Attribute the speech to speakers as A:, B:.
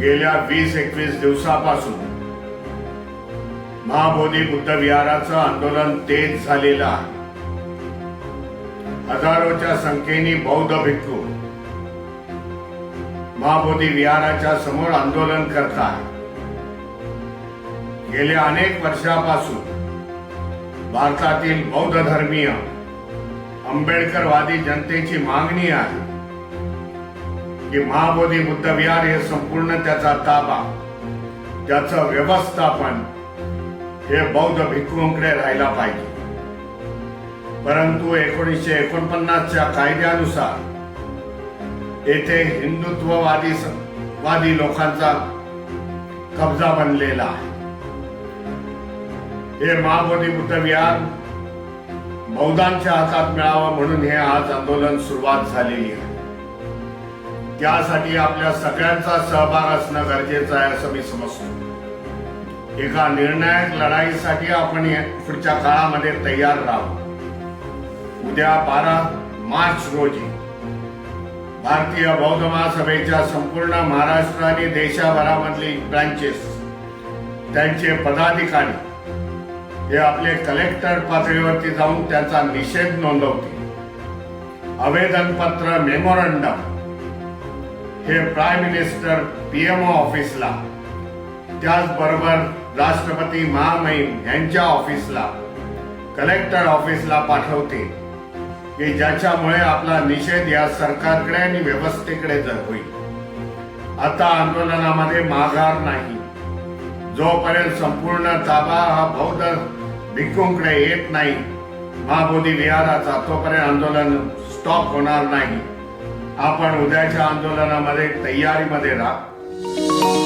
A: गेल्या वीस एकवीस दिवसापासून महाबोधी बुद्ध विहाराचं आंदोलन तेज झालेलं आहे. हजारोच्या संख्येने बौद्ध भिक्खू महाबोधी विहाराच्या समोर आंदोलन करतात गेल्या अनेक वर्षापासून भारतातील बौद्ध धर्मीय आंबेडकरवादी जनतेची मागणी आहे. की महाबोधी बुद्ध विहार हे संपूर्ण त्याचा ताबा त्याचं व्यवस्थापन हे बौद्ध भिक्खूंकडे राहायला पाहिजे. परंतु एकोणीसशे एकोणपन्नासच्या कायद्यानुसार येथे हिंदुत्ववादी वादी लोकांचा कब्जा बनलेला आहे. हे महाबोधी बुद्ध विहार बौद्धांच्या हातात मिळावं म्हणून हे आज आंदोलन सुरुवात झालेली आहे. त्यासाठी आपल्या सगळ्यांचा सहभाग असणं गरजेचं आहे असं मी समजतो. एका निर्णायक लढाईसाठी आपण पुढच्या काळामध्ये तयार राहू. उद्या बारा मार्च रोजी भारतीय बौद्ध महासभेच्या संपूर्ण महाराष्ट्र आणि देशाभरामधली ब्रांचेस त्यांचे पदाधिकारी हे आपले कलेक्टर पातळीवरती जाऊन त्यांचा निषेध नोंदवतील. आवेदनपत्र मेमोरंडम हे प्राईम मिनिस्टर पीएमओ ऑफिसला त्याचबरोबर राष्ट्रपती महामहिम यांच्या ऑफिसला कलेक्टर ऑफिसला पाठवते. की ज्याच्यामुळे आपला निषेध या सरकारकडे आणि व्यवस्थेकडे जर होईल. आता आंदोलनामध्ये माघार नाही. जोपर्यंत संपूर्ण ताबा हा बौद्ध भिक्खूंकडे येत नाही महाबोधी विहाराचा तोपर्यंत आंदोलन स्टॉप होणार नाही. आपण उद्याच्या आंदोलनामध्ये तयारीमध्ये राहा.